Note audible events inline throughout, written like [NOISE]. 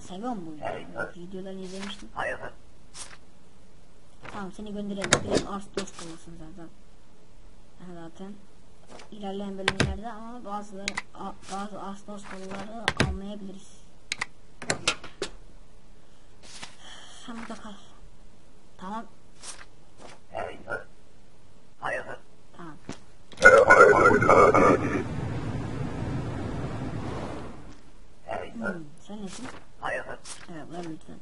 Seviyorum bu videoyu. Videolarını izlemiştim. Tamam seni gönderelim. Direkt Ağustos kalırsın zaten. Yani zaten ilerleyen bölümlerde ama bazıları bazı Ağustos kalıları almayabiliriz. Sen burada kal. Tamam. Hmm, sen nesin? Evet ver lütfen.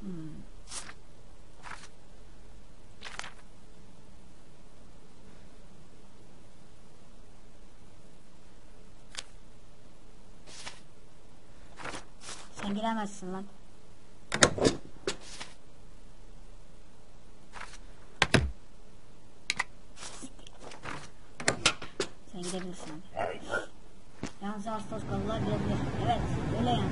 Hmm. Sen giremezsin lan. Sen gidebilirsin. Yalnız Ağustos kalılar girebilir. Evet öyle yani.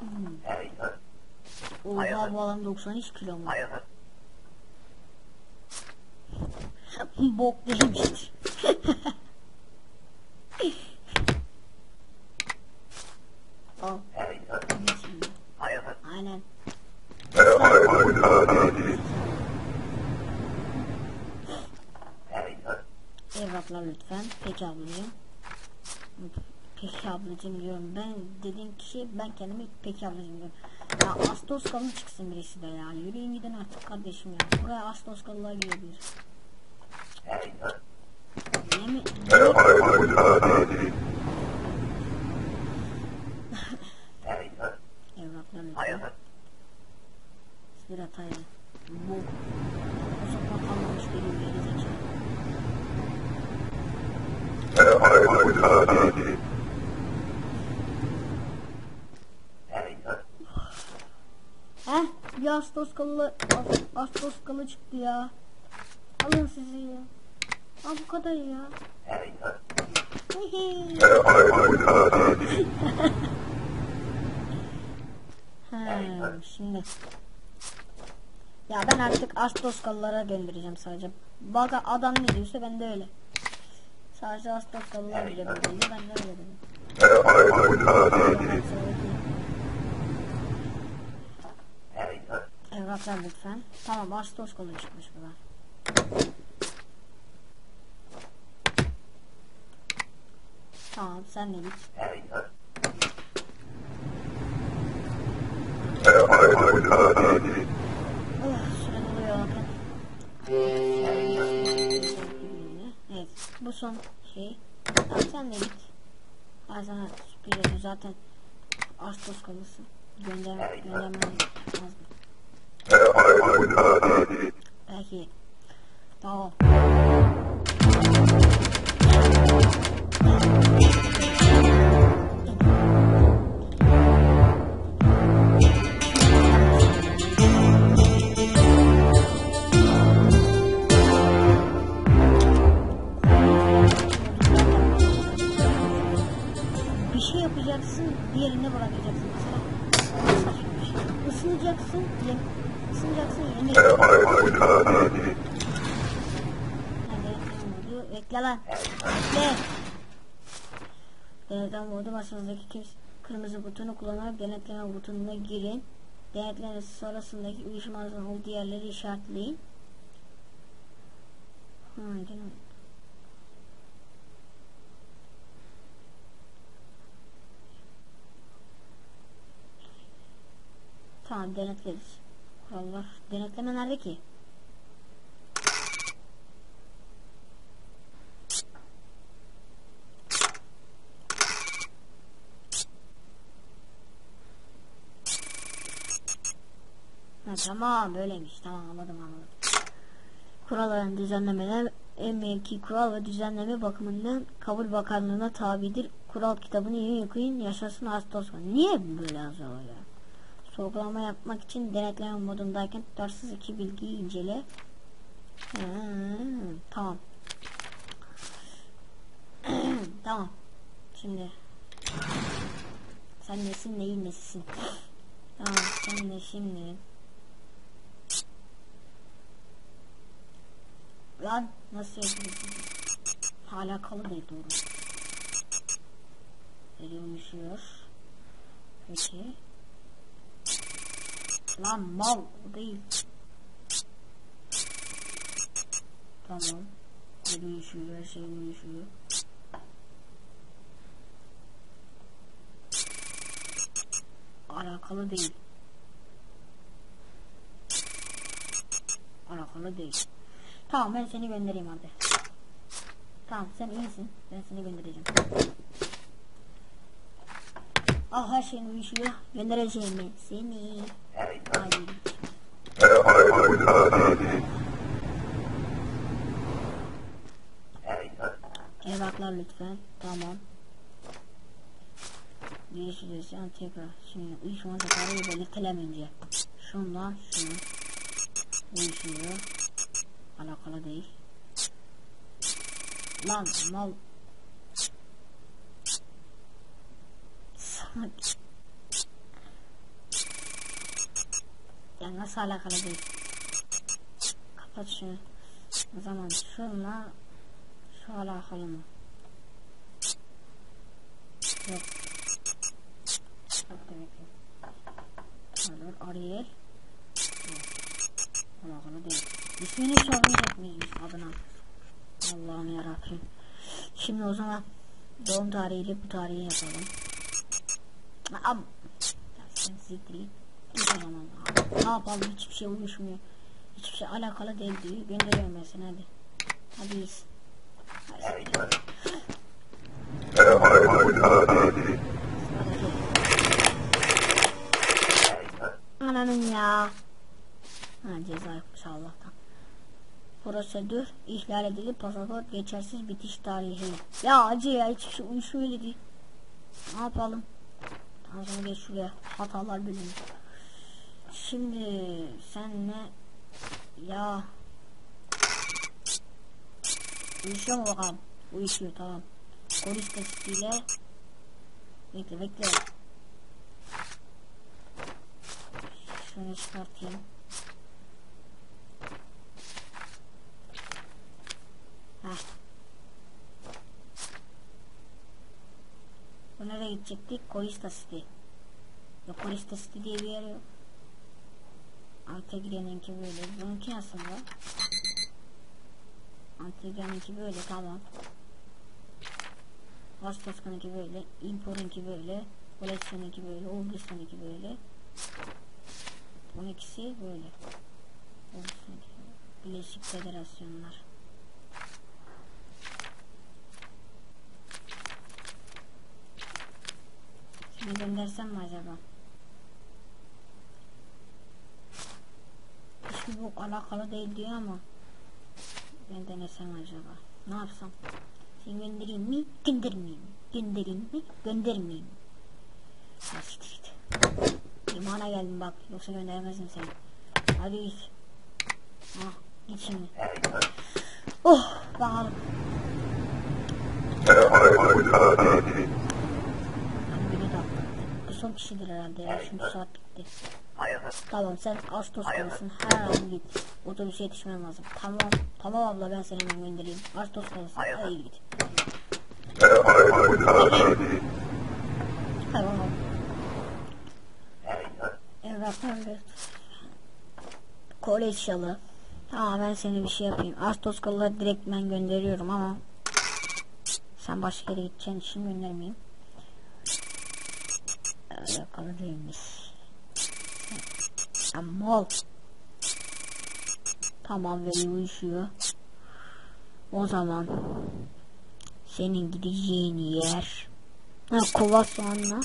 Hmm. Oha bu adam 93 kilo mu? Bok değilmiş. [LAUGHS] Al. Git şimdi. Aynen. Evraklar lütfen. Peki ablacığım. Peki ablacığım diyorum. Ben dediğim kişi ben kendimi peki ablacığım diyorum. Ya Astos kalın çıksın birisi de ya. Yürüyün gidin artık kardeşim ya. Buraya Astos kalılar girebilir. Niye mi? Evraklar lütfen. Bir hataydı. Bu. O zaman kalmamış benim gerizekalı. Heh bir Ağustos kalı Ağustos kalı çıktı ya. Alın sizi ya. Ha bu kadar ya. Ha, [LAUGHS] şimdi. Ya ben artık Ağustos kalılara göndereceğim sadece. Bak adam ne diyorsa ben de öyle. Sadece Ağustos kalılar girebildi. Ben de öyle dedim. [LAUGHS] Evraklar lütfen. Tamam Ağustos kalı çıkmış buradan. Tamam sen de git. Bakın. Evet bu son şey. Tamam sen de git. Ben sana sürpriz zaten. Ağustos. Gönder, göndermem lazım. Belki. Tamam. Kim- kırmızı butonu kullanarak denetleme butonuna girin. Denetleme sonrasındaki uyuşmazlığın olduğu yerleri işaretleyin. Ha. Tamam denetleriz. Kurallar. Denetleme nerede ki? Ha, tamam böyleymiş. Tamam anladım anladım. Kuralların düzenlemeler en kural ve düzenleme bakımından kabul bakanlığına tabidir. Kural kitabını iyi okuyun yaşasın Ağustos. Niye böyle yazıyor ya? Sorgulama yapmak için denetleme modundayken tutarsız iki bilgiyi incele. Hmm, tamam. [CLEARS THROAT] tamam. Şimdi sen nesin neyin nesisin? [CLEARS THROAT] Tamam sen de şimdi Lan nasıl yapıyorsun? Alakalı değil doğru. Eriyormuşuyor. Peki. Lan mal o değil. Tamam. Eriyormuşuyor her şey uyuşuyor. Alakalı değil. Alakalı değil. Tamam ben seni göndereyim hadi. Tamam sen iyisin. Ben seni göndereceğim. Ah her şeyin uyuşuyor. Göndereceğim ben seni. Hadi. Evraklar lütfen. Tamam. Görüşürüz. Yani tekrar. Şimdi uyuşma zatarı belirtelim önce. Şundan şunu. Uyuşuyor. Alakalı değil. Lan mal. Ya nasıl alakalı değil? Kapat şunu. O zaman şunla şu alakalı mı? Yok. Bak demek ki. Olur Ariel. Yok. Alakalı değil. İsmini sormayacak mıyız adına? Allah'ım yarabbim. Şimdi o zaman doğum tarihiyle bu tarihi yapalım. Am. Ya sen zikri. Ne yapalım hiçbir şey uyuşmuyor. Hiçbir şey alakalı değil diyor. Gönderiyorum ben seni hadi. Hadi iyisin. Ananın ya. Ha ceza yokmuş Allah'tan. Prosedür ihlal edildi. Pasaport geçersiz bitiş tarihi. Ya acı ya hiçbir şey uyuşmuyor dedi. Ne yapalım? Tamam geç şuraya. Hatalar bölümü. Şimdi sen ne? Ya. Uyuşuyor mu bakalım? Uyuşuyor tamam. Polis testiyle. Bekle bekle. Şunu çıkartayım. Bu nereye gidecektik? Korista City. Yok Korista City diye bir yer yok. Antigria'nınki böyle. Bununki aslında. Antigria'nınki böyle tamam. Vastoska'nınki böyle. Impor'unki böyle. Koleksiyonunki böyle. Olgistan'ınki böyle. Bunun ikisi böyle. Olgistan'ınki Birleşik Federasyonlar. Şunu göndersem mi acaba? Hiçbir bu alakalı değil diyor ama ben denesem acaba? Ne yapsam? Seni göndereyim mi? Göndermeyeyim? Göndereyim mi? Göndermeyeyim? Ha siktir git. İmana geldim bak. Yoksa göndermezdim seni. Hadi git. Ah git şimdi. Oh bakalım. Hadi beni de atlattı. Bu son kişidir herhalde ya. Şimdi saat bitti. Tamam sen Ağustos kalısın. Her an git. Otobüse yetişmem lazım. Tamam. Tamam abla ben seni hemen göndereyim. Ağustos kalısın. Hadi git. Tamam. Evraklar evet. Kolej şalı. Tamam ben seni bir şey yapayım. Ağustos kalıları direkt ben gönderiyorum ama sen başka yere gideceğin için göndermeyeyim. Alakalı değilmiş. Ama Tamam ve uyuşuyor. O zaman senin gideceğin yer ha, kova soğanla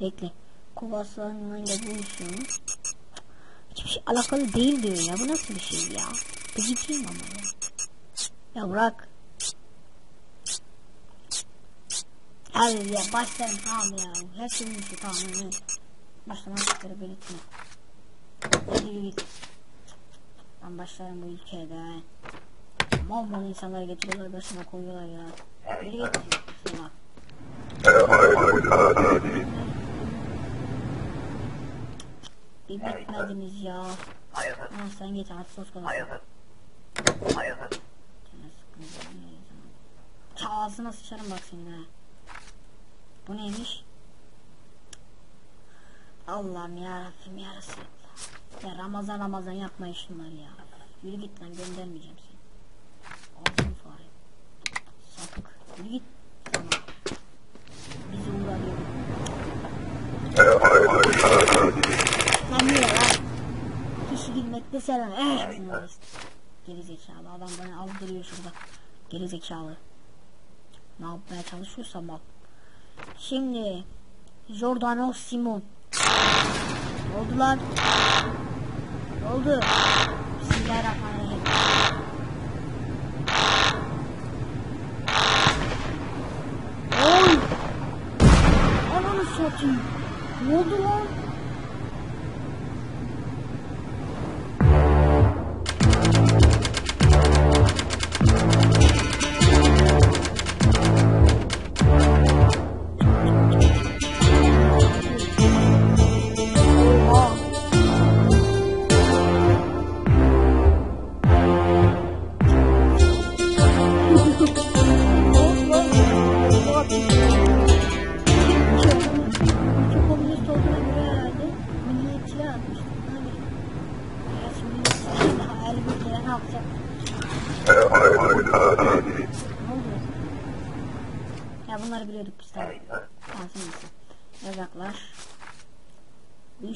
bekle kova soğanla buluşuyor. Hiçbir şey alakalı değil diyor ya. Bu nasıl bir şey ya? Gıcıkayım ama ya. Ya bırak. Hadi ya başlayalım tamam ya. Her şey uyuşuyor tamam. Evet. Müslüman Türkleri belirtme. Yürü git. Ben başlarım bu ülkeye de. Mal mal insanları getiriyorlar başıma koyuyorlar ya. Yürü git. Sana. Bir bitmediniz ya. Ha, sen geç artık zaman. Ta ağzına sıçarım bak senin ha. Bu neymiş? Allah'ım ya Rabbim ya Ramazan Ramazan yapma şunları ya. Yürü git lan göndermeyeceğim seni. Ağzını fare. Sapık. Yürü git. Sana. Bizi uğraşıyor. Lan niye lan? Kişi girmekte sen eh. bunlar işte. Geri zekalı adam bana aldırıyor şurada. Geri zekalı. Ne yapmaya çalışıyorsa bak. Şimdi Giordano Simon. Ne oldu lan? Ne oldu? Bismillahirrahmanirrahim. Oy! Ananı satayım. Ne oldu lan?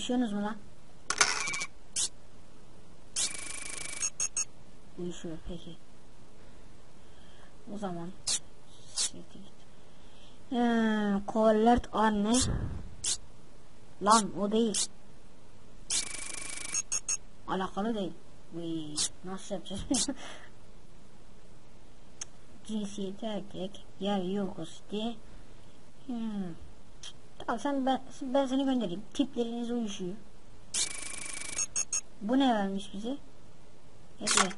Uyuşuyorsunuz mu lan? Uyuşuyor peki. O zaman Siktir git. Collert anne. Lan o değil. Alakalı değil. Uy, nasıl yapacağız? [LAUGHS] Cinsiyeti erkek. Yer yok diye. Hmm. Tamam sen ben, ben seni göndereyim. Tipleriniz uyuşuyor. Bu ne vermiş bize? Hediye.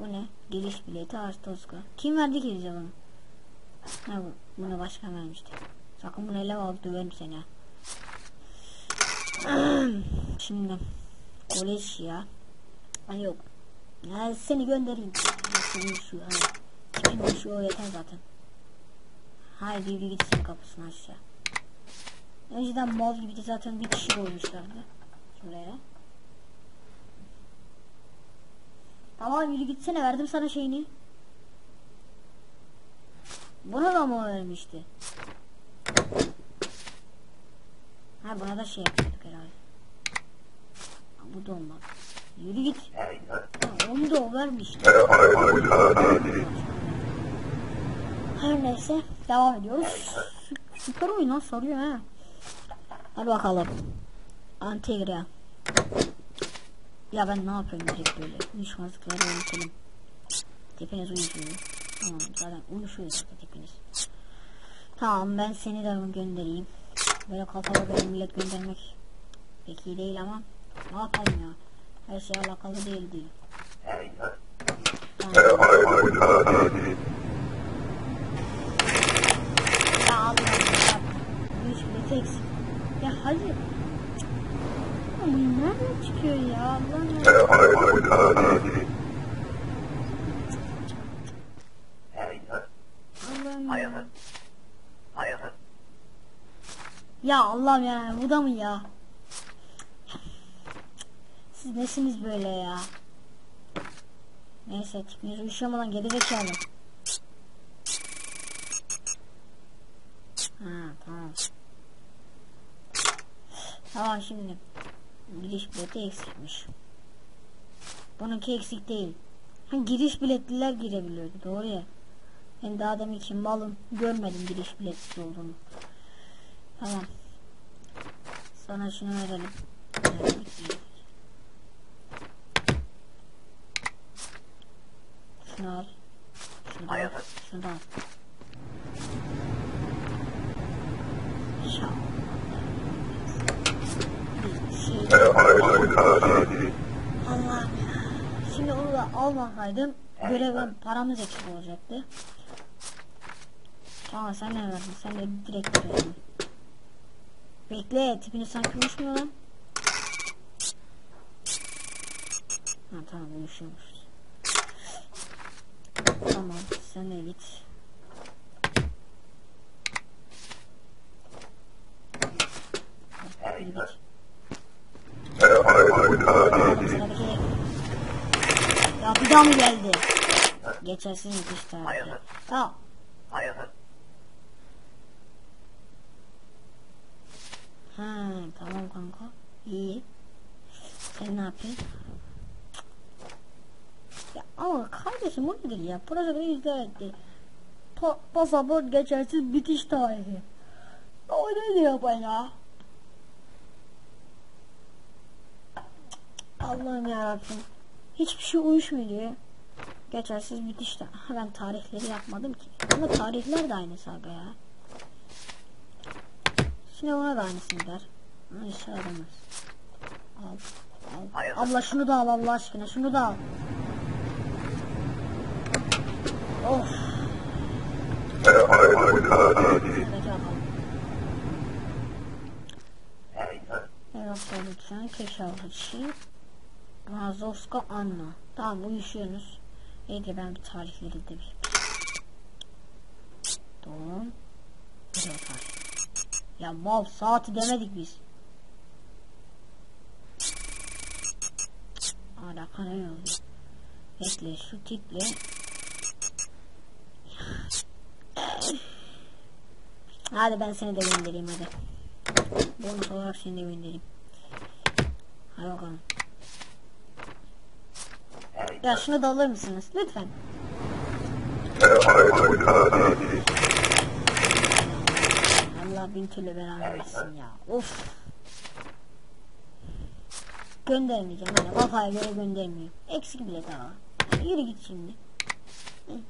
Bu ne? Geliş bileti Ağustos'ka. Kim verdi ki bize bunu? Ha bu, bunu başkan vermişti. Sakın bunu ele alıp döverim seni. ha. [CLEARS THROAT] Şimdi kolej ya. Ay yok. Ya seni göndereyim. Senin şu hani. Tipin şu yeter zaten. Haydi yürü gitsin kapısını aşağı. Önceden mal gibi de zaten bir kişi koymuşlardı. Şuraya. Tamam yürü gitsene verdim sana şeyini. Buna da mı vermişti? Ha buna da şey yapıyorduk herhalde. Ha, bu da olmaz. Yürü git. Ha, onu da o vermişti. Her neyse devam ediyoruz. Sü- Süper oyun lan sarıyor ha. Hadi bakalım. Antegra. Ya ben ne yapıyorum direkt böyle. Uyuşmazlıkları yönetelim. Tepeniz uyuşuyor. Tamam zaten uyuşuyor zaten tepeniz. Tamam ben seni de göndereyim. Böyle kafalı böyle millet göndermek pek iyi değil ama ne yapalım ya. Her şey alakalı değil değil. Tamam. Ya Allah ya. Tek. Ya hadi. Ya bu nereden çıkıyor ya? Allah'ım ya. Allah'ım ya. Bu da mı ya? Siz nesiniz böyle ya? Neyse tipiniz uyuşamadan gerizekalı. Ha tamam. Tamam şimdi. Giriş bileti eksikmiş. Bununki eksik değil. Ha, giriş biletliler girebiliyordu doğru ya. Ben daha demin için malım görmedim giriş biletsiz olduğunu. Tamam. Sana şunu verelim. Şunu al. Şunu da al. Şunu da al. Allah'ım ya. Şimdi onu da almasaydım görevim paramız eksik olacaktı. Tamam sen ne verdin? Sen de direkt verdin. Bekle tipini sanki uyuşmuyor lan. Ha tamam uyuşuyormuş. Tamam sen de git. Git. Mı geldi? Geçersiz müthiş tarihi. Ya ha tamam kanka. İyi. Sen ne yapıyorsun? Ya ama kardeşim o nedir ya? Projede izah etti. Pa pasaport geçersiz bitiş tarihi. O ne diyor bana? Allah'ım yarabbim. Hiçbir şey uyuşmuyor diyor. Geçersiz bitişte. Ben tarihleri yapmadım ki. Ama tarihler de aynı saga ya. Şimdi ona da aynısını der. Ama işe yaramaz. Al. Al. Abla şunu da al Allah aşkına. Şunu da al. Of. [LAUGHS] Evet lütfen. Keşavlıcı. Razovska Anna. Tamam uyuşuyorsunuz. Neydi ben bir tarihleri de bir. Doğum. Ya mal saati demedik biz. Alaka ne oldu? Bekle şu tiple. Hadi ben seni de göndereyim hadi. Bonus olarak seni de göndereyim. Hadi bakalım. Ya şunu da alır mısınız? Lütfen. Allah bin türlü belanı versin ya. Of. Göndermeyeceğim. Hani kafaya göre göndermiyorum. Eksik bile daha. Yürü git şimdi.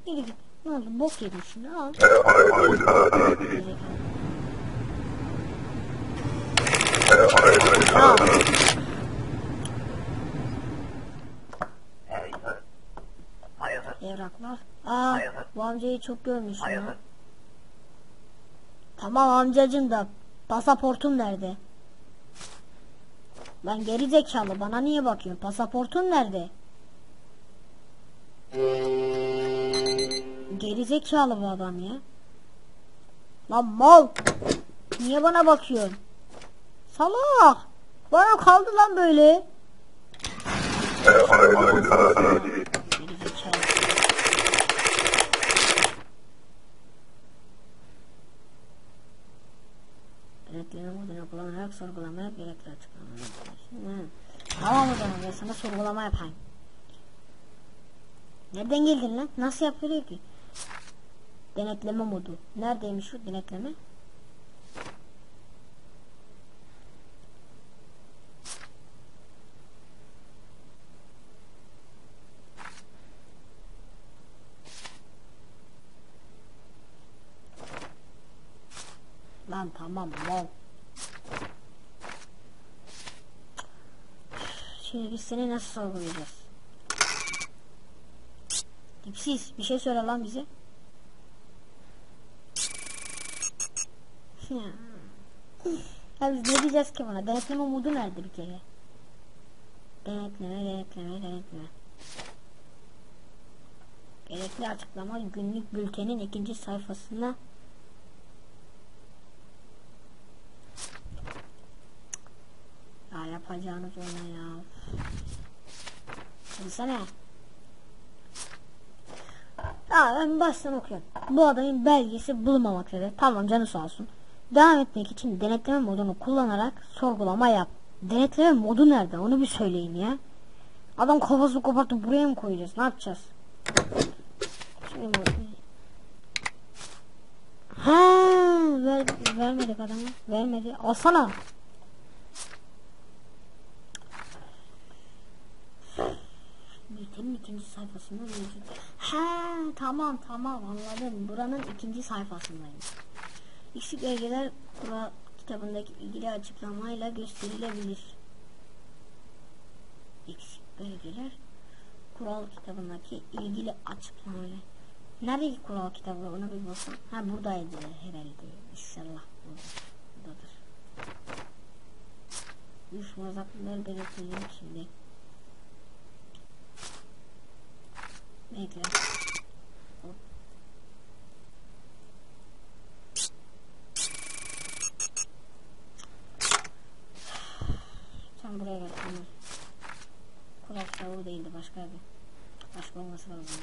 Yürü git. Ne oldu? Bok yedin şimdi. Al. Al. Evraklar. Aa, bu amcayı çok görmüşüm ya. Tamam amcacım da pasaportun nerede? Lan geri zekalı bana niye bakıyorsun? Pasaportun nerede? Geri zekalı bu adam ya. Lan mal. Niye bana bakıyorsun? Salak. Bana kaldı lan böyle. Geri zekalı. Denetleme modunu kullanarak sorgulamaya gerekli açıklamalar. Tamam o zaman ben sana sorgulama yapayım. Nereden geldin lan? Nasıl yapılıyor ki? Denetleme modu. Neredeymiş şu denetleme? Lan tamam mal. Şimdi biz seni nasıl sorgulayacağız? Dipsiz bir şey söyle lan bize. Ya. ya biz ne diyeceğiz ki buna? Denetleme modu nerede bir kere? Denetleme, denetleme, denetleme. Gerekli açıklama günlük bültenin ikinci sayfasına Ya yapacağınız ona ya. Bilsene. Ya ben baştan okuyorum. Bu adamın belgesi bulunmamaktadır. Tamam canı sağ olsun. Devam etmek için denetleme modunu kullanarak sorgulama yap. Denetleme modu nerede? Onu bir söyleyin ya. Adam kafasını kopartıp buraya mı koyacağız? Ne yapacağız? Şimdi. Ha, ver, vermedik adamı. Vermedi. Alsana. Bültenin ikinci sayfasında mevcut. Ha tamam tamam anladım. Buranın ikinci sayfasındayım. Eksik belgeler kura kitabındaki ilgili açıklamayla gösterilebilir. eksik belgeler kural kitabındaki ilgili açıklamalar. Nerede kural kitabı ona bir baksam. Ha buradaydı herhalde. İnşallah burada- buradadır. Uyuşmazlıklar belirtilir şimdi. Hop. Sen buraya gel tamam. Kural kitabı değildi başkaydı. Başka olması lazım.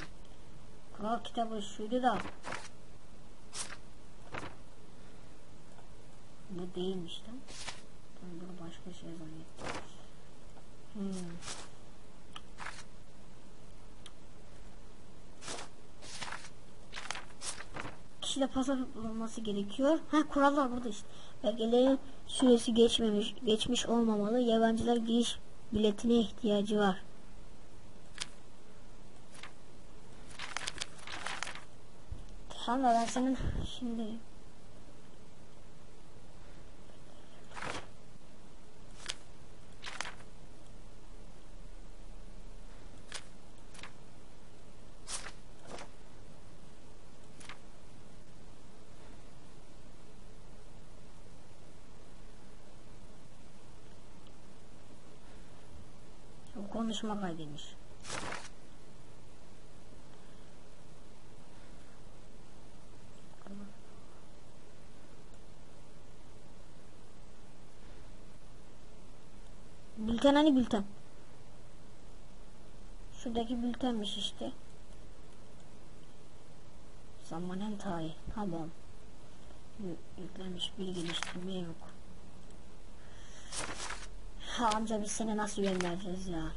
Kural kitabı şuydu da. Bu değilmiş lan. Ben bunu başka şey zannettim. Hmm. Kişide pasaport bulunması gerekiyor. Ha kurallar burada işte. Belgelerin süresi geçmemiş, geçmiş olmamalı. Yabancılar giriş biletine ihtiyacı var. Tamam ben senin şimdi Konuşma kaydıymış. Bülten hani bülten? Şuradaki bültenmiş işte. Zamanen tarih. Tamam. Yü- Yüklenmiş bir geliştirme yok. Amca biz seni nasıl göndereceğiz ya?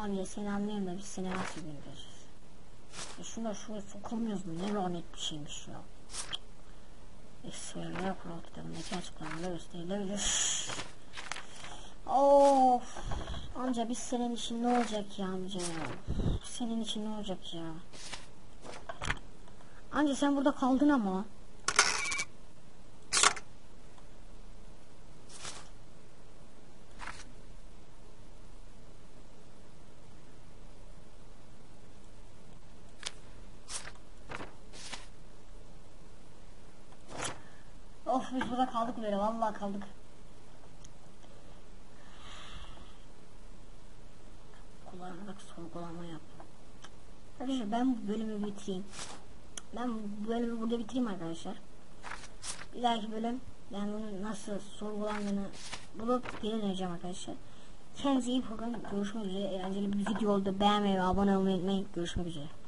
Seni anlıyorum da biz seni nasıl göndereceğiz? Ya şuna şuraya sokamıyoruz mu? Ne lanet bir şeymiş ya. Eskilerler kural kitabındaki açıklamada gösterilebilir. Of. Amca biz senin için ne olacak ya amca ya? Senin için ne olacak ya? Amca sen burada kaldın ama. Of kaldık böyle vallahi kaldık. Kullanarak sorgulama yap. Arkadaşlar ben bu bölümü bitireyim. Ben bu bölümü burada bitireyim arkadaşlar. Bir dahaki bölüm ben bunu nasıl sorgulandığını bulup geri döneceğim arkadaşlar. Kendinize iyi bakın. Görüşmek üzere. Eğlenceli bir video oldu. Beğenmeyi ve abone olmayı unutmayın. Görüşmek üzere.